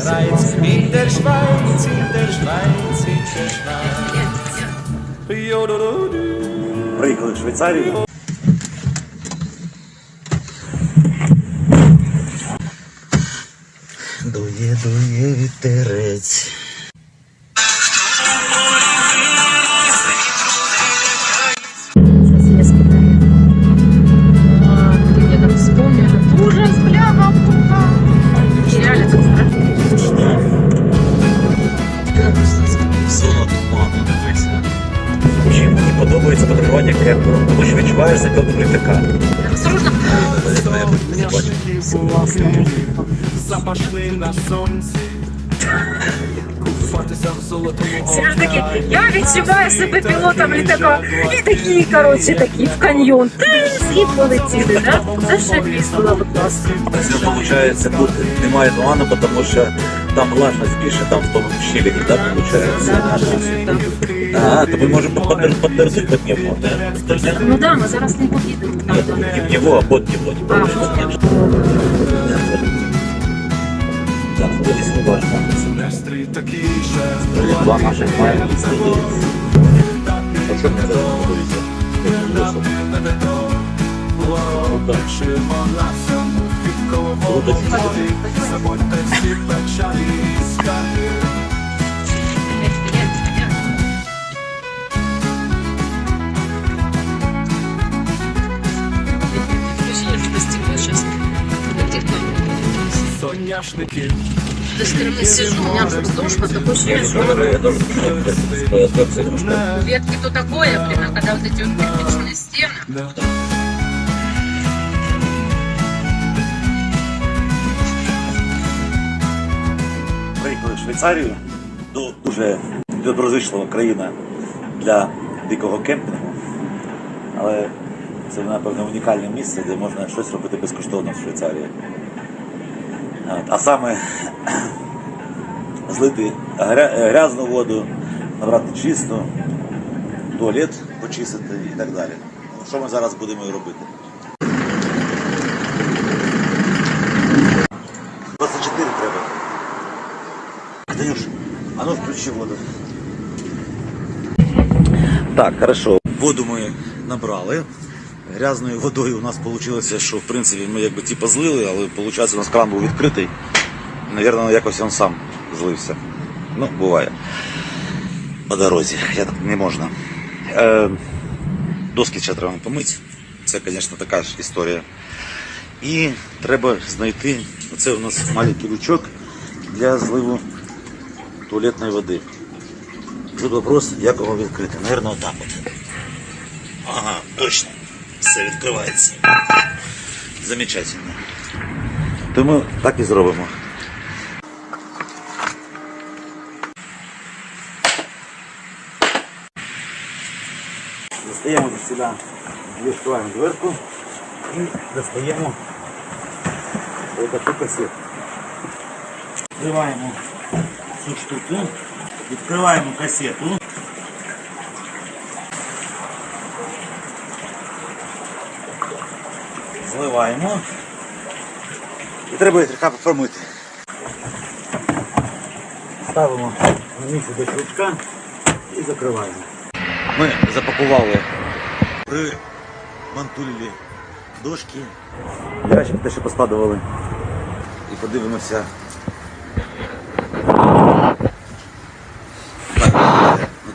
Schweiz, in der Schweiz, in der Schweiz, in der Schweiz. Приїхали в Швейцарію. Дує, дує вітерець. Подобається патрулювання кемпером, тому що відчуваєш себе. Осторожно. Запашли на сонці. Купатися в золотому Сереж такий, я відчуваю себе пілотом літака. І такі, коротше, такі в каньйон. І полетіли, да? Це ще піс була б класно. Це виходить, тут немає туману, тому що там влажність більше, там в тому щелі, да, виходить. А, то ми можемо поддержати под него, да? Ну да, ми зараз не поїдемо. Него, а под него. не А, получится. Настрій такий же. Два наших що не. Забудьте всі печалі Соняшники. До стороны сижу, у меня тут душно, такое ощущение, что Я должен сказать, немножко. ветки то такое, блин, а когда вот эти вот кирпичные стены, Да. Приїхали в Швейцарію, ну, дуже доброзичлива країна для дикого кемпінгу. Але це, напевно, унікальне місце, де можна щось робити безкоштовно в Швейцарії. А саме злити грязну воду, набрати чисту, туалет почистити і так далі. Що ми зараз будемо робити? 24 треба. Танюш, а ну включи воду. Так, хорошо. Воду ми набрали. Грязною водою у нас вийшло, що в принципі ми якби типу злили, але виходить у нас кран був відкритий. Навірно, якось він сам злився. Ну, буває. По дорозі. Я не можна. Е, доски ще треба помити. Це, звісно, така ж історія. І треба знайти, оце у нас маленький лючок для зливу туалетної води. Тут вопрос, як його відкрити. Наверно, отак от. Ага, точно. Все відкривається. Замечательно. Тому так і зробимо. Достаємо сюди, відкриваємо дверку і достаємо ось таку касету. Відкриваємо цю штуку, відкриваємо касету. Зливаємо. І треба її трохи промити. Ставимо на місце до крючка і закриваємо. Ми запакували при мантулі дошки. Ящик те, що поскладували. І подивимося.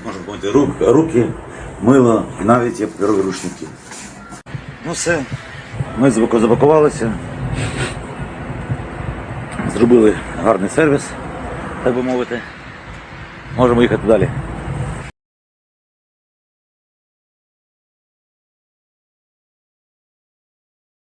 Можна помити руки, мило і навіть є паперові рушники. Ну все, ми запакувалися. Зробили гарний сервіс, так би мовити. Можемо їхати далі.